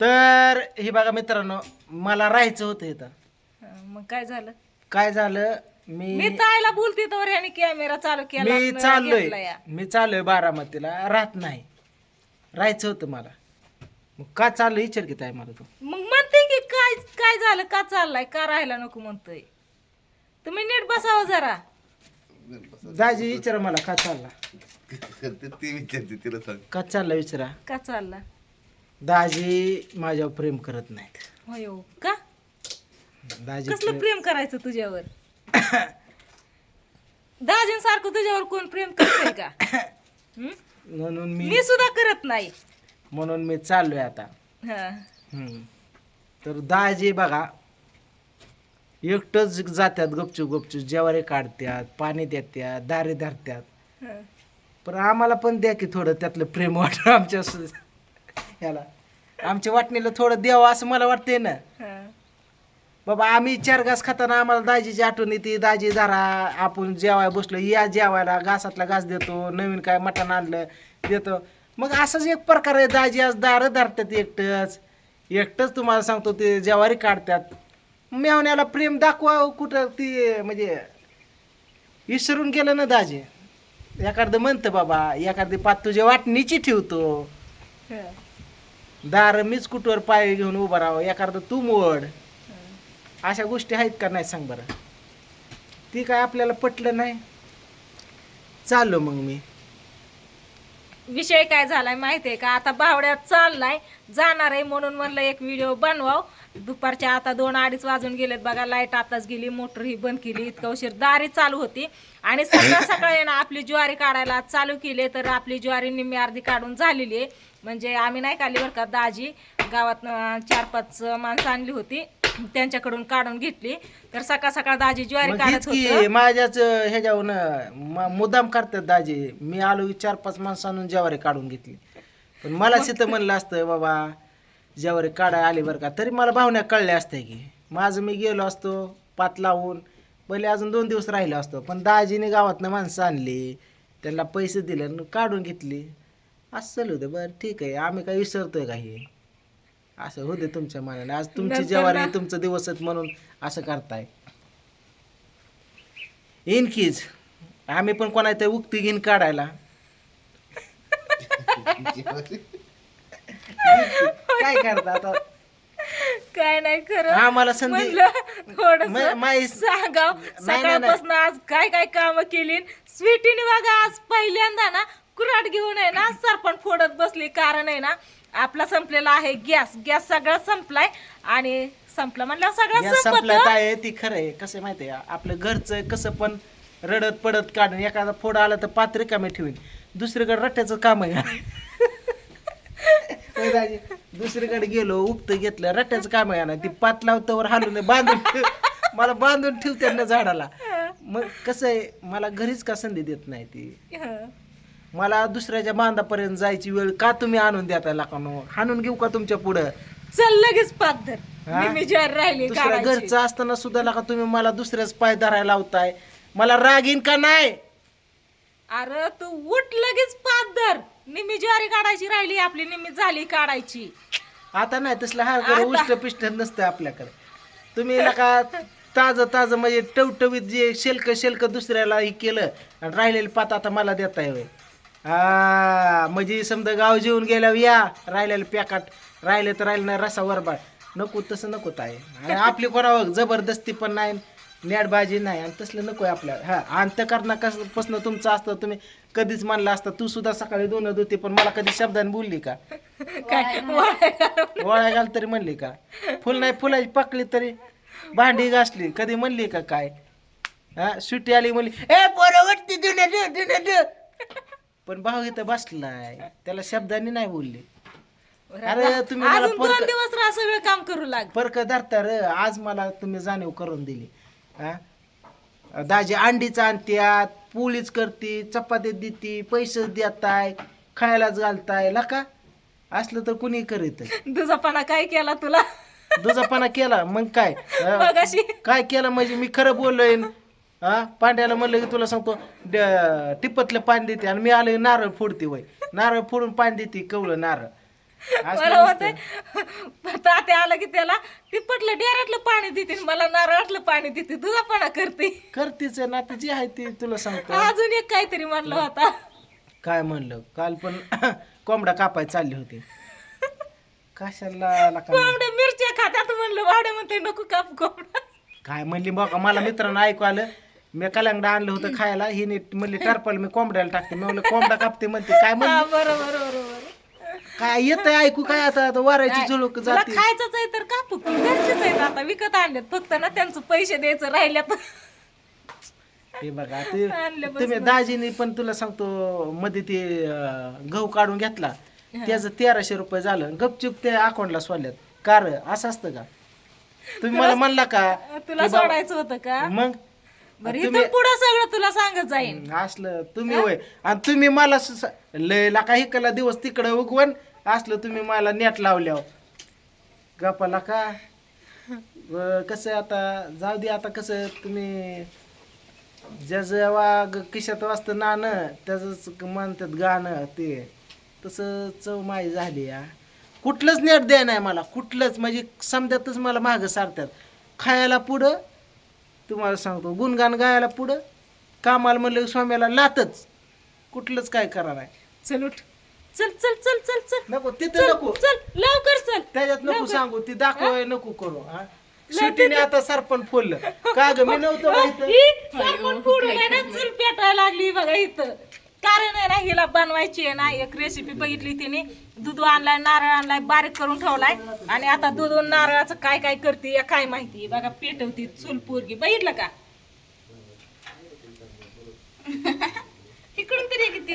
तर हे बघा मित्रांनो मला राहायचं होतं इथं. हं, मग काय झालं? काय झालं? मी मी ताईला बोलते तर ह्याने कॅमेरा चालू केला मी न चाललोय. घेतला या. मी चाललोय बारामतीला. राहत नाही. राहायचं होतं मला. मग का चाललं विचार की ताई मला तू. मग म्हणते की काय काय झालं? का चाललाय? का राहायला नको म्हणतोय? तुम्ही नीट बसावं जरा. दाजी विचारा मला का चालला? ते ती विचारते तिला सांग. का चालला विचारा. का चालला? दाजी माझ्यावर प्रेम करत नाहीत होय का दाजी कसलं प्रेम करायचं तुझ्यावर दाजींसारखं तुझ्यावर कोण प्रेम करतंय का हं? म्हणून मी मी सुद्धा करत नाही म्हणून मी चाललोय आता हं. हम्म. तर दाजी बघा एकटंच जात्यात गपचूप गपचूप जेवारी काढत्यात पाणी देत्यात दारे धरत्यात हं. पण आम्हाला पण द्या की थोडं त्यातलं प्रेम वाटणं आमच्या स- ह्याला. आमच्या वाटणीला थोडं द्यावं असं मला वाटतंय ना. बाबा आम्ही चार घास खाताना आम्हाला दाजीची आठवण येते. दाजी धरा आपण जेवाय बसलो. या जेवायला घासातला घास देतो. नवीन काय मटण आणलं देतो. मग असंच एक प्रकार आहे. दाजी आज दारं धरतात एकटंच. एकटंच तुम्हाला सांगतो ते जेवारी काढतात. मेवण्याला प्रेम दाखवा कुठं ती म्हणजे विसरून गेलं ना दाजी. एखादं म्हणतं बाबा एखादी पात तुझ्या वाटणीची ठेवतो. दार मीच कुठवर पाय घेऊन उभा राहावं? एखादं तू मोड. अशा गोष्टी आहेत का नाही सांग बरं? ती काय आपल्याला पटलं नाही? चाललो मग मी. विषय काय झालाय माहितीये का? आता बावड्यात चाललाय जाणार आहे म्हणून म्हणलं एक व्हिडिओ बनवाव. दुपारच्या आता दोन अडीच वाजून गेलेत बघा लाइट आताच गेली मोटर ही बंद केली इतका उशीर दारी चालू होती. आणि सकाळ सकाळी ना आपली ज्वारी काढायला चालू केली तर आपली ज्वारी निम्मी अर्धी काढून झालेली आहे. म्हणजे आम्ही नाही काढली बरं का दाजी गावात चार पाच माणसं आणली होती. त्यांच्याकडून काढून घेतली. तर सकाळ सकाळ दाजी ज्वारी मग हेच काढत की होतं. माझ्याच ह्याच्यावरून म- मुद्दाम करतात दाजी. मी आलो की चार पाच माणसं आणून जेवारी काढून घेतली. पण मला तिथं म्हणलं असतं बाबा जेवारी काढाय आली बरं का. तरी मला भावण्या कळल्या असत्या की माझं मी गेलो असतो पात लावून. पहिले अजून दोन दिवस राहिलो असतो पण दाजीने गावातनं माणसं आणली त्यांना पैसे दिले आणि काढून घेतली. असं चालू होतं बरं ठीक आहे. आम्ही काय विसरतोय का हे? असं होते तुमच्या मनाने आज तुमची नंतर जेवारी ना- तुमचं दिवस आहेत म्हणून असं करताय. इनकीज आम्ही पण कोणाच्या उक्ती घेऊन काढायला. काय करता आता? काय नाही खरं. आम्हाला संधी म्हणलं थोडस मा- माई- सांगाव. नाही, नाही. सकाळपासून आज काय काय काम केली स्वीटीने बघा आज पहिल्यांदा ना कुराट घेऊन आहे ना सरपण फोडत बसली. कारण आहे ना आपला संपलेला आहे गॅस. गॅस सगळा संपलाय आणि संपला म्हणल्यावर सगळं या संपत. आहे? ती खरं आहे. कसं माहिती आहे आपलं घरचं कसं पण रडत पडत काढून एखादा फोड आला तर पात्र कामे ठेवीन. दुसरीकडे रट्ट्याचं काम आहे होय दाजी? दुसरीकडे गेलो उपत घेतलं रट्ट्याचं काम आहे ना ती पात लावतावर हालून बांधून ठेव. मला बांधून ठेवते ना झाडाला. मग कसं आहे? मला घरीच का संधी देत नाही ती? मला दुसऱ्याच्या बांधापर्यंत जायची वेळ का तुम्ही आणून देता लाकानो हाणून घेऊ का तुमच्या पुढं? चल लगेच हा? मी ज्वारी राहिली दुसऱ्या काढायची. घरचं असताना सुद्धा लाका तुम्ही मला दुसऱ्याच पाय धरायला लावताय. मला राग येईन का नाही? अरे तू उठ लगेच पाथर निम्मी ज्वारी काढायची राहिली आपली निम्मी झाली काढायची. आता नाही तसलं हार आता- उष्ट पिष्ट नसतं आपल्याकडे. तुम्ही नका ताजं ताजं म्हणजे टवटवीत जे शेल्क शेल्क दुसऱ्याला हे केलं आणि राहिलेली पात आता मला देताय होय. हा म्हणजे समजा गाव जेवून गेल्यावर या राहिलेलं पॅकाट राहिले तर राहिले नाही रसा वरबाड. नको तसं नको आहे आणि आपली कोणावर जबरदस्ती पण नाही नेटबाजी नाही आणि तसलं नको आहे आपल्याला. हा अंतकरणा कसपासून तुमचं असतं तुम्ही कधीच म्हणलं असतं तू सुद्धा सकाळी दोन होती पण मला कधी शब्दाने बोलली का? काय? वळा घाल तरी म्हणली का? फुल नाही फुलाची पकली तरी भांडी घासली कधी म्हणली का काय? हा सुट्टी आली म्हणली ए पोरं वाटते पण भाऊ इथं बसलाय. त्याला शब्दांनी नाही बोलली. अरे तुम्ही मला अजून दोन परक दिवस राहा सगळं काम करू लाग. परक धरता र. आज मला तुम्ही जाणीव करून दिली. हा? दाजी अंडीच आणत्यात पोळीच करते चपाती देते पैसे देताय खायलाच घालताय. लका असलं तर कुणी करीत? दुजापणा काय केला तुला? दुजापणा केला. मग काय? मगाशी. काय केलं? म्हणजे मी खरं बोललोय. हा? पांड्याला म्हणलं की तुला सांगतो ड- टिपतलं पाणी देते आणि मी आलोय नारळ फोडते वय. नारळ फोडून पाणी देते कवळं नारळ. असलं मला नसतं. होते तात्या आला की त्याला ती पटलं डेऱ्यातलं पाणी देते आणि मला नारळातलं पाणी देते तुझापणा करते. करतीच ना तिची आहे ती तुला सांगतो. अजून एक काहीतरी म्हणलं होता. काय म्हणलं? काल पण कोंबडा कापाय चालली होती. कशाला लका- कोंबड्या मिरच्या खात्यात म्हणलं वाड्या म्हणते नको काप कोंबडा. काय म्हणली बघा मला मित्रांनो ऐकू आलं. मी कलांगडा आणलं होतं खायला हिने म्हणली टरपल मी कोंबड्याला टाकते. मी म्हणलं कोंबडा कापते म्हणते. काय हा म्हणली? बरोबर बरोबर. काय येत ऐकू काय आता आता वारायची झुळूक तुला जाते. खायचंच आहे तर कापू की घरचेच आहेत आता विकत आणलेत फक्त ना त्यांचं पैसे द्यायचं राहिल्यात. हे बघा ते. तुम्ही दाजीने पण तुला सांगतो मध्ये ते अं, गहू काढून घेतला. त्याचं तेराशे रुपये झालं. गपचूप ते अकाउंटला सोडल्यात. कार असं असतं का? तुम्ही मला म्हणला का तुला सोडायचं होतं का? मग? बरं तुम्ही- इथून पुढं सगळं तुला सांगत जाईन. असलं तुम्ही होय. आणि तुम्ही मला स- स- लयला काही कला दिवस तिकडं उगवण असलं तुम्ही मला नेट लावल्यावर. गपाला का व कसं आता? जाऊ दे आता कसं तुम्ही जेव्हा किशात वाजतं नाणं त्याच म्हणतात गाणं ते. तसं चव माई झाली या कुठलंच नेट द्या नाही मला. कुठलंच म्हणजे समजातच मला मागं सारतात खायला पुढं तुम्हाला सांगतो गुणगान गायला पुढं कामाला म्हणलं की स्वाम्याला लातच. कुठलंच काय करा नाही चल उठ. चल चल चल चल चल. नको तिथं नको. चल लवकर चल. त्याच्यात नको सांगू ती दाखवाय नको करू हा? सुट्टीने आता सरपण फोडलं. का ग मी नव्हतं इथं. ही सरपण फोडून आहे ना चूल पेटायला लागली बघा इथं. कारण आहे ना हिला बनवायची आहे ना एक रेसिपी बघितली तिने. दूध आणलाय नारळ आणलाय बारीक करून ठेवलाय. आणि आता दूध नारळाचं काय काय करते काय माहिती. बघा पेटवती चूल पोरगी. बघितलं का? इकडून तरी किती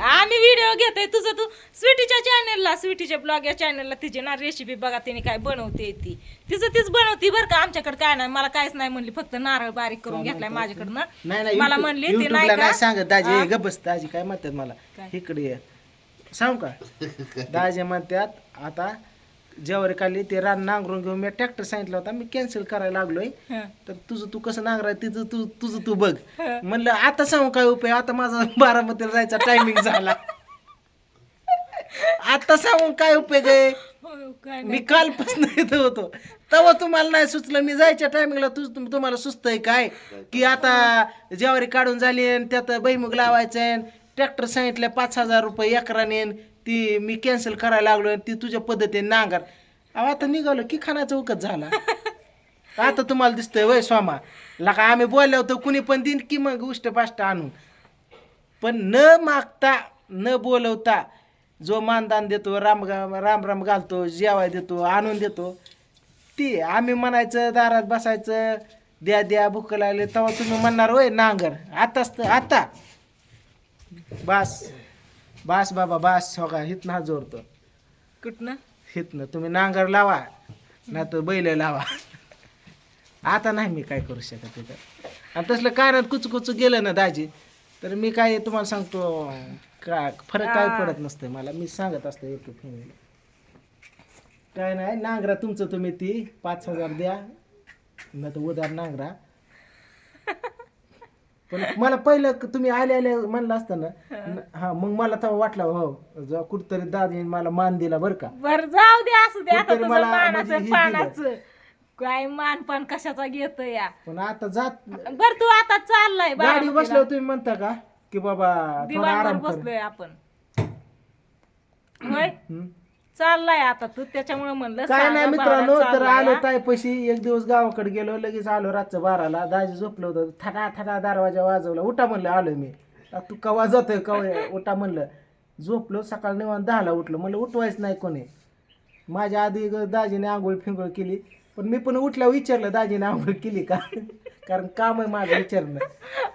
आम्ही व्हिडिओ घेतोय तुझं तू. स्वीटीच्या चॅनलला स्वीटीच्या ब्लॉग या चॅनलला तिची ना रेसिपी बघा तिने काय बनवते ती. तिचं तीच बनवते बरं का आमच्याकडे काय नाही मला काहीच नाही म्हणली फक्त नारळ बारीक करून घेतलाय माझ्याकडनं. नाही नाही मला म्हणली ती नाही का? नाही सांगत दाजी बस दाजी काय म्हणतात मला? इकडे ये. सांग का? दाजी म्हणतात आता ज्यावर खाली ते रान नांगरून घेऊन मी ट्रॅक्टर सांगितलं होता मी कॅन्सल करायला लागलोय. तर तुझं तू कसं नांगराय तिचं तू तुझं तू बघ. म्हणलं आता सांगू काय उपाय? आता माझा बारामतीला जायचा टायमिंग झाला. आता सांगून काय उपयोग आहे हो, काय मी कालपासून इथं होतो. तेव्हा तुम्हाला नाही सुचलं मी जायच्या टायमिंगला तुझ तुम- तुम्हाला सुचतंय काय? की आता ज्वारी काढून झाली आणि त्यात बैमुग लावायचं आहे ट्रॅक्टर सांगितलं पाच हजार रुपये एकराने ती मी कॅन्सल करायला लागलो ती तुझ्या पद्धतीने नांगर. अहो आता निघालो की खानाचा उकत झाला. आता तुम्हाला दिसतंय वय स्वामा लका आम्ही बोललो होतो कुणी पण देईन की मग उष्ट पाष्ट आणून. पण न मागता न बोलवता जो मानदान देतो राम राम राम घालतो जेवाय देतो आणून देतो ती आम्ही म्हणायचं दारात बसायचं द्या द्या भूक लागले तेव्हा तुम्ही म्हणणार होय नांगर आताच तर आता. बास. बास बाबा बास हो का? हितनं हा जोडतो कुठनं? हितनं तुम्ही नांगर लावा नाही तर बैल लावा. आता नाही मी काय करू शकत तिथं आणि तसलं कानात कुचू कुचू गेलं ना दाजी तर मी काय तुम्हाला सांगतो का फरक काय पडत नसतं मला. मी सांगत असतो एक फॅमिली काय नाही नांगरा तुमचं तुम्ही ती. पाच हजार द्या. नाही तर उधार नांगरा. पण मला पहिलं क- तुम्ही आले आले म्हणलं असतं ना हा. मग मला तेव्हा वाटलं हो जेव्हा कुठतरी दादी मला मान दिला बरं का. बर जाऊ दे असू दे आता कुठतरी तुझं मला मानाचं म्हणजे हे पानाचं काय मानपान कशाचा घेत या? पण आता जात बर तू आता चाललाय गाडी बारामतीला. बसल्यावर तुम्ही म्हणता का? की बाबा थोडा दिवाणवर आराम कर. बसलोय आपण. होय? चाललाय आता. तू त्याच्यामुळे म्हणलं काय सांगा नाही मित्रांनो भावाला तर चाललाय, आलो. तायपशी एक दिवस गावाकडे गेलो लगेच आलो रातचं बाराला. दाजी झोपलं होतं. थटा थटा दरवाजा वाजवला. उठा म्हणलं आलो मी. आ, तू कवा जातोय कवा उठा म्हणलं. झोपलो सकाळ निवांत दहाला उठलो. म्हणलं उठवायच नाही कोणी. माझ्या आधी ग- दाजीने आंघोळ फिंगोळ केली. पण मी पण उठल्यावर विचारलं दाजीने आंघोळ केली का? कारण काम आहे माझं विचारणं.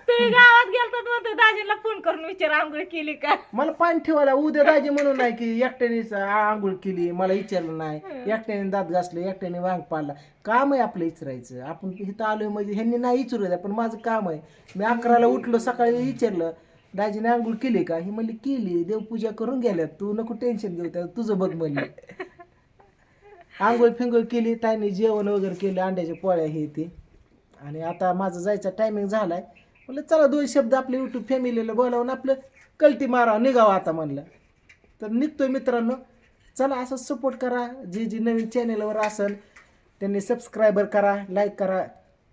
तुम्ही गावात गेलतात म्हणते दाजीला फोन करून विचार आंघोळ केली का? मला पाणी ठेवायला उद्या दाजी म्हणून नाही की एकट्यानेच आंघोळ केली मला विचारलं नाही. एकट्याने दात घासले एकट्याने वांग पाडला. काम आहे आपलं विचारायचं आपण इथं आलोय म्हणजे ह्यांनी नाही विचारू द्या पण माझं काम आहे. मी अकराला उठलो सकाळी विचारलं दाजीने आंघोळ केली का? ही म्हणली केली. देवपूजा करून गेल्यात. तू नको टेन्शन घेऊ त्या तुझं बघ म्हणली. आंघोळ फिंगोळ केली ताईने जेवण वगैरे केलं अंड्याच्या पोळ्या हे ते. आणि आता माझं जायचा टायमिंग झाला आहे म्हटलं चला दोन शब्द आपल्या युट्यूब फॅमिलीला बोलावून आपलं कल्टी मारावं निघावं आता म्हणलं. तर निघतोय मित्रांनो. चला असं सपोर्ट करा. जे जे नवीन चॅनेलवर असेल त्यांनी सबस्क्रायबर करा लाईक करा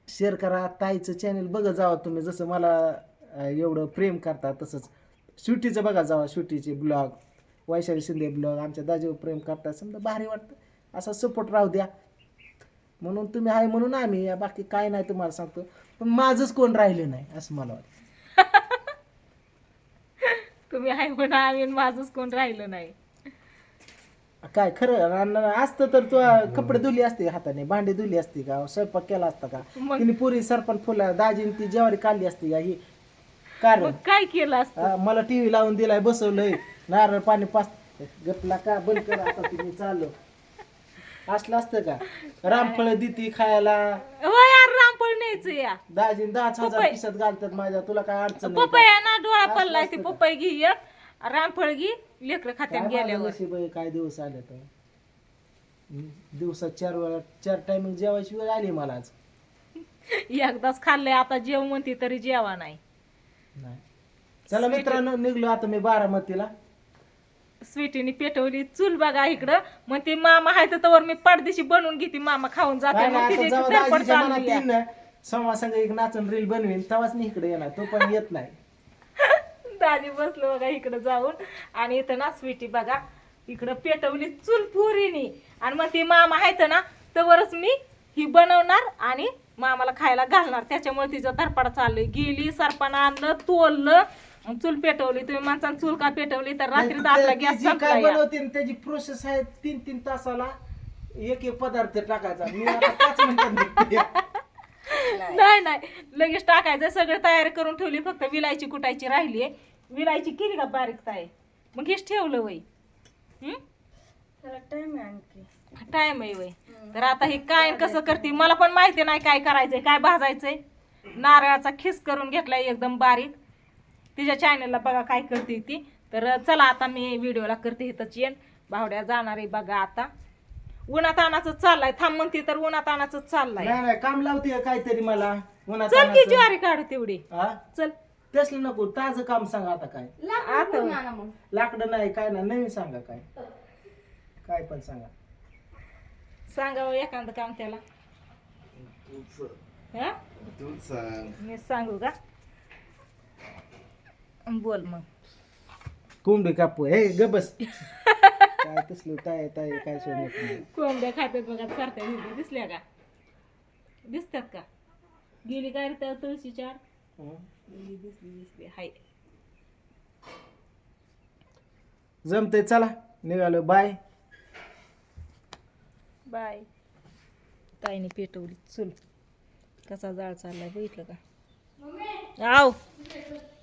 शेअर करा. ताईचं चॅनल बघत जावा तुम्ही. जसं मला एवढं प्रेम करता तसंच श्युटीचं बघा जावा श्युटीचे ब्लॉग वैशाली शिंदे ब्लॉग आमच्या दाजीवर प्रेम करता. समजा भारी वाटतं. असा सपोर्ट राहू द्या. म्हणून तुम्ही आहे म्हणून आम्ही आहे. बाकी काय नाही तुम्हाला सांगतो. पण माझंच कोण राहिलं नाही असं मला वाटतं. तुम्ही आहे म्हणा आम्ही आणि माझंच कोण राहिलं नाही. काय खरं अन असतं तर तू कपडे धुली असते हाताने भांडी धुली असती का स्वयंपाक केला असता का? मग- तिने पुरी सरपण फुला दाजीने ती ज्वारी काढली असती का? ही कारण. मग काय केलं असतं? हा, मला टीव्ही लावून दिलाय बसवलंय नारळ पाणी पाच गपला का बंद कर आता तुम्ही चालू असलं असतं का? रामफळ देती खायला. यार रामफळ न्यायचं या. दाजीने दहाच हजार पपई. घालतात माझ्या तुला काय अडचण नाही का? आहे ना डोळा असं पडलाय ते असतं का? पपई घे एक रामफळ घे लेकर खात्यात माझं गेल्यावर. नशीब आहे, काय दिवस आले तर. दिवसात चार वेळा चार टायमिंग जेवायची वेळ आली मला आज. एकदाच खाल्लंय आता जेव म्हणते तरी जेवा नाही. नाही. चला मित्रांनो निघलो आता मी बारामतीला. स्वीटीने पेटवली चूल बघा इकडं. मग ते मामा आहे तर मी पाडदिशी बनवून घेते मामा खाऊन जाते. मग तिची धडपड आहे. संघ एक नाचून रील बनवीन तेव्हाच मी इकडे येणार तो पण येत नाही. दाजी बसलो बघा इकडं जाऊन. आणि इथं ना स्वीटी बघा इकडं पेटवली चूल पुरीनी. आणि मग ती मामा आहेत ना तवरच मी ही बनवणार आणि मामाला खायला घालणार. त्याच्यामुळे तिचं धरपडा चाललोय गेली सरपानं आणलं तोललं मग चूल पेटवली तुम्ही माणसानं चूल का पेटवली? तर रात्रीचा आपला ती गॅस जी संपला काय या. बनवते ना, त्याची प्रोसेस आहे तीन तीन तासाला एक एक पदार्थ टाकायचा. मी आता पाच मिनिटात निघते. नाही नाही. लगेच टाकायचं. सगळं तयारी करून ठेवली फक्त विलायची कुटायची राहिली विलायची केली का बारीक ताय मग हेच ठेवलं वय. हम्म त्याला टाइम आहे आणखी. टाइम आहे वय. तर आता हे काय कसं करते? मला पण माहिती नाही काय करायचंय काय भाजायचंय. नारळाचा खिस करून घेतलाय एकदम बारीक. तिच्या चॅनलला बघा काय करते ती. तर चला आता मी व्हिडिओला करते इथं चेन भावड्या जाणार आहे बघा आता. उन्हात आणाचं चाललाय. थांब म्हणते तर उन्हात आणाचं चाललाय. नाही नाही काम लावते काहीतरी मला? उन्हात चल की आणायचं. ज्वारी काढू तेवढी. हा चल. तसलं नको ताजं काम सांगा आता काय. आता. मग. लाकडं नाही काय नाही नवीन सांगा काय. काय पण सांगा. सांगावं एखादं काम त्याला. हा? तूच सांग. मी सांगू का? बोल मग. कोंबडी कापू. हे ग बस. काय तसलं ताय ताय काय नाही. कोंबड्या खात्यात बघा चारत्या दिसल्या दिसल्या का? दिसतात का? गेली काय रे त्या तुळशी चार हं. गेली दिसली दिसली. हाय. जमतंय चला. निघालो. बाय. बाय. ताईने पेटवली. चूल. कसा जाळ चाललाय बघितलं का? आव!